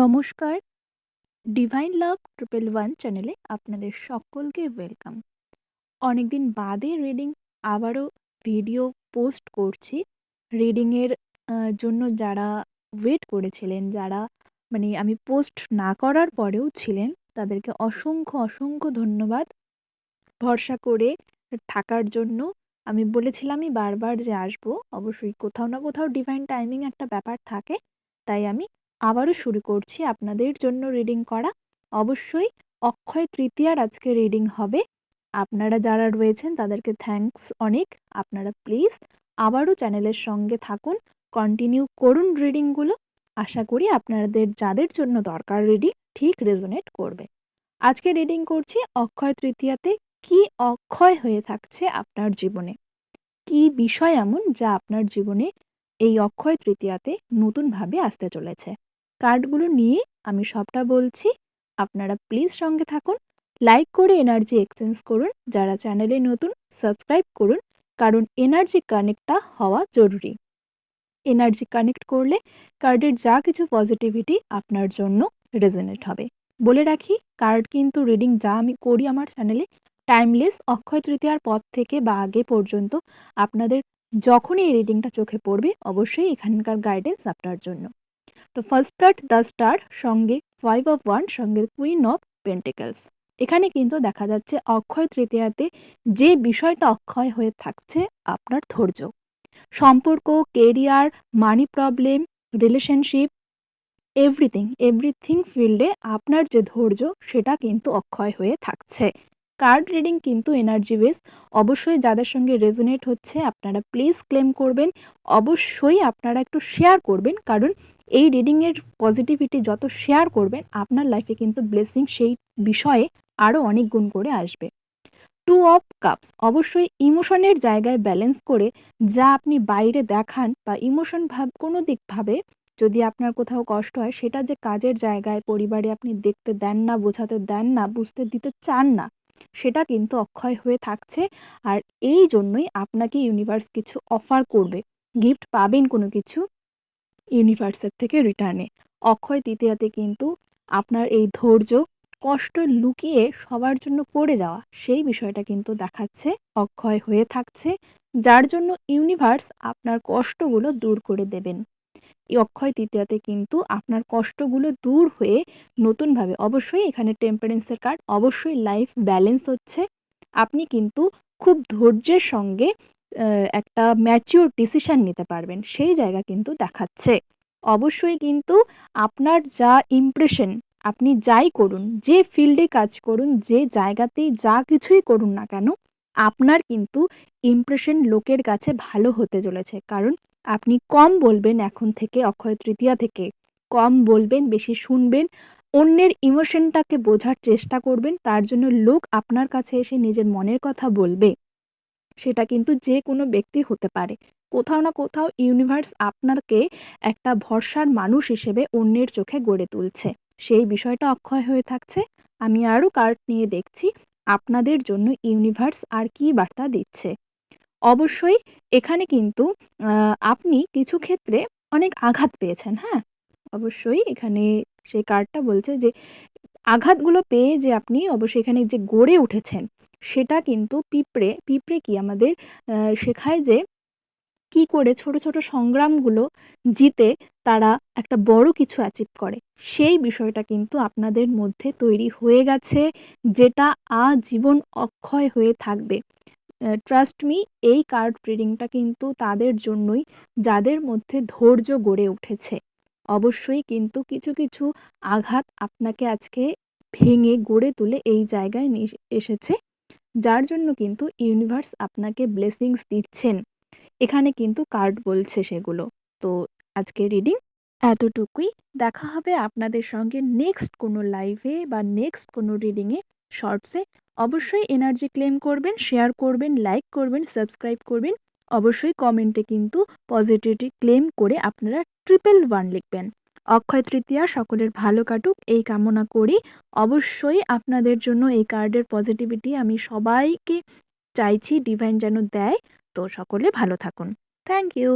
নমস্কার। ডিভাইন লাভ triple one চ্যানেলে আপনাদের সকলকে ওয়েলকাম অনেকদিন বাদে রিডিং আবারও ভিডিও পোস্ট করছি। রিডিংয়ের জন্য যারা ওয়েট করেছিলেন, যারা মানে আমি পোস্ট না করার পরেও ছিলেন, তাদেরকে অসংখ্য অসংখ্য ধন্যবাদ। ভরসা করে থাকার জন্য আমি বলেছিলামই বারবার যে আসব। অবশ্যই কোথাও না কোথাও ডিভাইন টাইমিং একটা ব্যাপার থাকে, তাই আমি আবারও শুরু করছি আপনাদের জন্য রিডিং করা। অবশ্যই অক্ষয় তৃতীয়ার আজকে রিডিং হবে। আপনারা যারা রয়েছেন তাদেরকে থ্যাঙ্কস অনেক। আপনারা প্লিজ আবারও চ্যানেলের সঙ্গে থাকুন কন্টিনিউ করুন রিডিংগুলো আশা করি আপনাদের, যাদের জন্য দরকার রিডিং ঠিক রেজোনেট করবে। আজকে রিডিং করছি অক্ষয় তৃতীয়াতে কি অক্ষয় হয়ে থাকছে আপনার জীবনে? কি বিষয় এমন যা আপনার জীবনে এই অক্ষয় তৃতীয়াতে নতুনভাবে আসতে চলেছে? কার্ডগুলো নিয়ে আমি সবটা বলছি। আপনারা প্লিজ সঙ্গে থাকুন, লাইক করে এনার্জি এক্সচেঞ্জ করুন, যারা চ্যানেলে নতুন, সাবস্ক্রাইব করুন, কারণ এনার্জি কানেক্টটা হওয়া জরুরি। এনার্জি কানেক্ট করলে কার্ডের যা কিছু পজিটিভিটি আপনার জন্য রেজনেট হবে। বলে রাখি, কার্ড কিন্তু রিডিং যা আমি করি আমার চ্যানেলে, টাইমলেস অক্ষয় তৃতীয়ার পর থেকে বা আগে পর্যন্ত আপনাদের যখনই এই রিডিংটা চোখে পড়বে, অবশ্যই এখানকার গাইডেন্স আপনার জন্য। তো ফার্স্ট কার্ড দ্য স্টার সঙ্গে ফাইভ অফ ওয়ান সঙ্গে কুইন অফ পেন্টিকেলস এখানে কিন্তু দেখা যাচ্ছে অক্ষয় তৃতীয়াতে যে বিষয়টা অক্ষয় হয়ে থাকছে, আপনার ধৈর্য। সম্পর্ক career money problem relationship everything everything ফিল্ডে আপনার যে ধৈর্য, সেটা কিন্তু অক্ষয় হয়ে থাকছে। কার্ড রিডিং কিন্তু এনার্জি বেস অবশ্যই যাদের সঙ্গে রেজোনেট হচ্ছে, আপনারা প্লিজ ক্লেম করবেন। অবশ্যই আপনারা একটু শেয়ার করবেন, কারণ এই রিডিংয়ের পজিটিভিটি যত শেয়ার করবেন, আপনার লাইফে কিন্তু ব্লেসিং সেই বিষয়ে আরও অনেক গুণ করে আসবে। টু অফ কাপস অবশ্যই ইমোশনের জায়গায় ব্যালেন্স করে যা আপনি বাইরে দেখান বা ইমোশন ভাব, কোনো দিকভাবে যদি আপনার কোথাও কষ্ট হয়, সেটা যে কাজের জায়গায়, পরিবারে আপনি দেখতে দেন না, বোঝাতে দেন না, বুঝতে দিতে চান না, সেটা কিন্তু অক্ষয় হয়ে থাকছে। আর এই জন্যই আপনাকে ইউনিভার্স কিছু অফার করবে। গিফট পাবেন কোনো কিছু ইউনিভার্সের থেকে রিটার্নে অক্ষয় তৃতীয়াতে কিন্তু আপনার এই ধৈর্য, কষ্ট লুকিয়ে সবার জন্য করে যাওয়া, সেই বিষয়টা কিন্তু দেখাচ্ছে, অক্ষয় হয়ে থাকছে, যার জন্য ইউনিভার্স আপনার কষ্টগুলো দূর করে দেবেন। এই অক্ষয় তৃতীয়াতে কিন্তু আপনার কষ্টগুলো দূর হয়ে নতুনভাবে অবশ্যই এখানে টেম্পারেন্সের কার্ড অবশ্যই লাইফ ব্যালেন্স হচ্ছে। আপনি কিন্তু খুব ধৈর্যের সঙ্গে একটা ম্যাচিওর ডিসিশান নিতে পারবেন। সেই জায়গা কিন্তু দেখাচ্ছে। অবশ্যই কিন্তু আপনার যা ইমপ্রেশন আপনি যাই করুন, যে ফিল্ডে কাজ করুন, যে জায়গাতেই যা কিছুই করুন না কেন, আপনার কিন্তু ইমপ্রেশন লোকের কাছে ভালো হতে চলেছে। কারণ আপনি কম বলবেন এখন থেকে, অক্ষয় তৃতীয়া থেকে। কম বলবেন, বেশি শুনবেন, অন্যের ইমোশনটাকে বোঝার চেষ্টা করবেন, তার জন্য লোক আপনার কাছে এসে নিজের মনের কথা বলবে। সেটা কিন্তু যে কোনো ব্যক্তি হতে পারে। কোথাও না কোথাও ইউনিভার্স আপনাকে একটা ভরসার মানুষ হিসেবে অন্যের চোখে গড়ে তুলছে। সেই বিষয়টা অক্ষয় হয়ে থাকছে। আমি আরও কার্ড নিয়ে দেখছি, আপনাদের জন্য ইউনিভার্স আর কি বার্তা দিচ্ছে। অবশ্যই এখানে কিন্তু আপনি কিছু ক্ষেত্রে অনেক আঘাত পেয়েছেন হ্যাঁ? অবশ্যই এখানে সেই কার্ডটা বলছে যে, আঘাতগুলো পেয়ে যে আপনি অবশ্যই এখানে যে গড়ে উঠেছেন সেটা কিন্তু পিঁপড়ে পিঁপড়ে কি আমাদের শেখায় যে কি করে ছোট ছোট সংগ্রামগুলো জিতে তারা একটা বড় কিছু অ্যাচিভ করে। সেই বিষয়টা কিন্তু আপনাদের মধ্যে তৈরি হয়ে গেছে, যেটা আজীবন অক্ষয় হয়ে থাকবে। ট্রাস্ট মি এই কার্ড রিডিংটা কিন্তু তাদের জন্যই, যাদের মধ্যে ধৈর্য গড়ে উঠেছে। অবশ্যই কিন্তু কিছু কিছু আঘাত আপনাকে আজকে ভেঙে গড়ে তুলে এই জায়গায় এসেছে। যার জন্য কিন্তু ইউনিভার্স আপনাকে ব্লেসিংস দিচ্ছেন। এখানে কিন্তু কার্ড বলছে সেগুলো। তো আজকে রিডিং এতটুকুই। দেখা হবে আপনাদের সঙ্গে নেক্সট কোনো লাইভে বা নেক্সট কোনো রিডিংয়ে শর্টসে অবশ্যই এনার্জি ক্লেম করবেন শেয়ার করবেন লাইক করবেন সাবস্ক্রাইব করবেন। অবশ্যই কমেন্টে কিন্তু পজিটিভিটি ক্লেম করে আপনারা ট্রিপল ওয়ান লিখবেন। অক্ষয় তৃতীয়া, সকলের ভালো কাটুক। এই কামনা করি। অবশ্যই আপনাদের জন্য এই কার্ডের পজিটিভিটি আমি সবাইকে চাইছি ডিভাইন যেন দেয়। তো সকলে ভালো থাকুন। Thank you